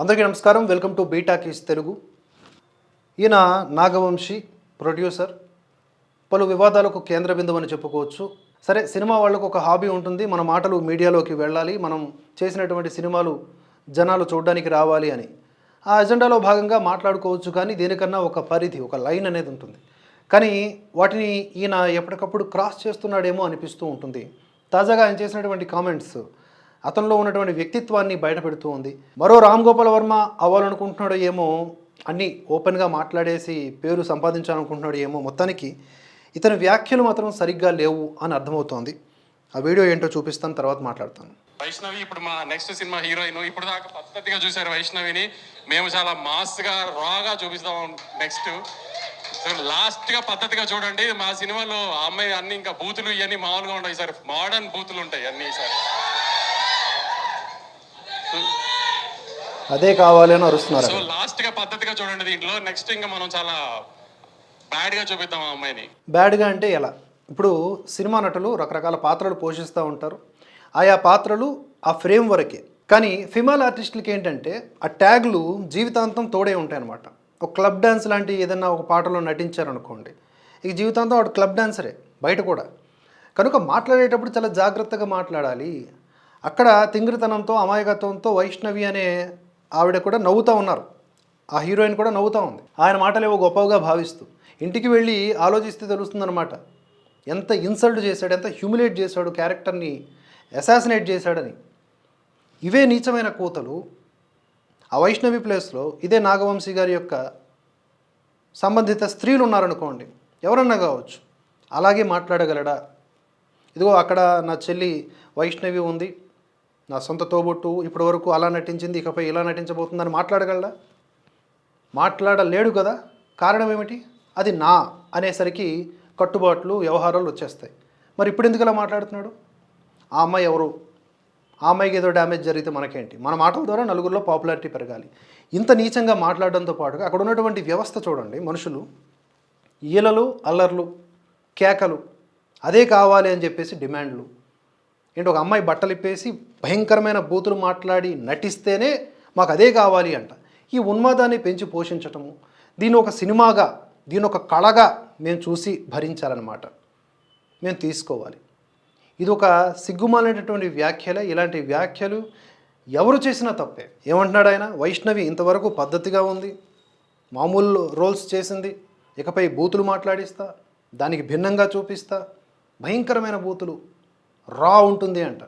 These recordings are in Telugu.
అందరికీ నమస్కారం. వెల్కమ్ టు బీటాకీస్ తెలుగు. ఈయన నాగవంశీ ప్రొడ్యూసర్. పలు వివాదాలకు కేంద్ర బిందువు అని చెప్పుకోవచ్చు. సరే సినిమా వాళ్ళకు ఒక హాబీ ఉంటుంది. మన మాటలు మీడియాలోకి వెళ్ళాలి. మనం చేసినటువంటి సినిమాలు జనాలు చూడడానికి రావాలి అని. ఆ ఎజెండాలో భాగంగా మాట్లాడుకోవచ్చు. కానీ దీనికన్నా ఒక పరిధి ఒక లైన్ అనేది ఉంటుంది. కానీ వాటిని ఈయన ఎప్పటికప్పుడు క్రాస్ చేస్తున్నాడేమో అనిపిస్తూ ఉంటుంది. తాజాగా ఆయన చేసినటువంటి కామెంట్స్ అతనిలో ఉన్నటువంటి వ్యక్తిత్వాన్ని బయటపెడుతూ ఉంది. మరో రామ్ గోపాల్ వర్మ అవ్వాలనుకుంటున్నాడో ఏమో అన్నీ ఓపెన్గా మాట్లాడేసి పేరు సంపాదించాలనుకుంటున్నాడు ఏమో మొత్తానికి ఇతని వ్యాఖ్యలు మాత్రం సరిగ్గా లేవు అని అర్థమవుతోంది. ఆ వీడియో ఏంటో చూపిస్తాను తర్వాత మాట్లాడతాను. వైష్ణవి ఇప్పుడు మా నెక్స్ట్ సినిమా హీరోయిన్ ఇప్పుడు దాకా పద్ధతిగా చూసారు వైష్ణవిని. మేము చాలా మాస్గా రాగా చూపిస్తాం నెక్స్ట్. లాస్ట్గా పద్ధతిగా చూడండి మా సినిమాలో అమ్మాయి అన్ని ఇంకా బూతులు ఇవన్నీ మామూలుగా ఉంటాయి సార్ మోడర్న్ బూతులు ఉంటాయి అన్ని సార్ అదే కావాలి అని అరుస్తున్నారు సో లాస్ట్గా పద్ధతిగా చూడండి దీంట్లో. నెక్స్ట్ ఇంకా మనం చాలా బ్యాడ్గా చూపిద్దాం ఆ అమ్మాయిని. బ్యాడ్గా అంటే ఎలా? ఇప్పుడు సినిమా నటులు రకరకాల పాత్రలు పోషిస్తూ ఉంటారు. ఆయా పాత్రలు ఆ ఫ్రేమ్ వరకే. కానీ ఫిమేల్ ఆర్టిస్టులకి ఏంటంటే ఆ ట్యాగ్లు జీవితాంతం తోడే ఉంటాయి అనమాట ఒక క్లబ్ డ్యాన్స్ లాంటి ఏదైనా ఒక పాటలో నటించారనుకోండి ఇక జీవితాంతం వాడు క్లబ్ డాన్సరే బయట కూడా. కనుక మాట్లాడేటప్పుడు చాలా జాగ్రత్తగా మాట్లాడాలి. అక్కడ తింగ్రితనంతో అమాయకత్వంతో వైష్ణవి అనే ఆవిడ కూడా నవ్వుతూ ఉన్నారు. ఆ హీరోయిన్ కూడా నవ్వుతూ ఉంది. ఆయన మాటలేవో గొప్పగా భావిస్తూ. ఇంటికి వెళ్ళి ఆలోచిస్తే తెలుస్తుందనమాట ఎంత ఇన్సల్ట్ చేశాడు ఎంత హ్యూమిలేట్ చేశాడు క్యారెక్టర్ని అసాసినేట్ చేశాడని. ఇవే నీచమైన కూతలు. ఆ వైష్ణవి ప్లేస్లో ఇదే నాగవంశీ గారి యొక్క సంబంధిత స్త్రీలు ఉన్నారనుకోండి ఎవరన్నా కావచ్చు అలాగే మాట్లాడగలడా? ఇదిగో అక్కడ నా చెల్లి వైష్ణవి ఉంది. నా సొంత తోబుట్టు ఇప్పటి వరకు అలా నటించింది ఇకపై ఇలా నటించబోతుందని మాట్లాడగలడా? మాట్లాడలేడు కదా? కారణం ఏమిటి? అది నా అనేసరికి కట్టుబాట్లు వ్యవహారాలు వచ్చేస్తాయి. మరి ఇప్పుడు ఎందుకు ఇలా మాట్లాడుతున్నాడు? ఆ అమ్మాయి ఎవరు? ఆ అమ్మాయికి ఏదో డ్యామేజ్ జరిగితే మనకేంటి? మన మాటల ద్వారా నలుగురిలో పాపులారిటీ పెరగాలి. ఇంత నీచంగా మాట్లాడడంతో పాటుగా అక్కడ ఉన్నటువంటి వ్యవస్థ చూడండి మనుషులు. ఈలలు అల్లర్లు కేకలు అదే కావాలి అని చెప్పేసి డిమాండ్లు. ఏంటి ఒక అమ్మాయి బట్టలు ఇప్పేసి భయంకరమైన బూతులు మాట్లాడి నటిస్తేనే మాకు అదే కావాలి అంట. ఈ ఉన్మాదాన్ని పెంచి పోషించటము దీన్ని ఒక సినిమాగా దీని ఒక కళగా మేము చూసి భరించాలన్నమాట. మేము తీసుకోవాలి. ఇది ఒక సిగ్గుమాలైనటువంటి వ్యాఖ్యలే. ఇలాంటి వ్యాఖ్యలు ఎవరు చేసినా తప్పే. ఏమంటున్నాడు ఆయన? వైష్ణవి ఇంతవరకు పద్ధతిగా ఉంది. మామూలు రోల్స్ చేసింది. ఇకపై బూతులు మాట్లాడిస్తా. దానికి భిన్నంగా చూపిస్తా. భయంకరమైన బూతులు రా ఉంటుంది అంట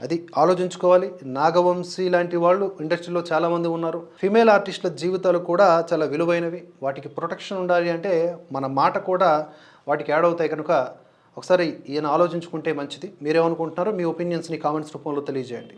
అది ఆలోచించుకోవాలి. నాగవంశీ లాంటి వాళ్ళు ఇండస్ట్రీలో చాలామంది ఉన్నారు. ఫిమేల్ ఆర్టిస్టుల జీవితాలు కూడా చాలా విలువైనవి. వాటికి ప్రొటెక్షన్ ఉండాలి అంటే మన మాట కూడా వాటికి యాడ్ అవుతాయి కనుక ఒకసారి ఈయన ఆలోచించుకుంటే మంచిది. మీరేమనుకుంటున్నారో మీ ఒపీనియన్స్ని కామెంట్స్ రూపంలో తెలియజేయండి.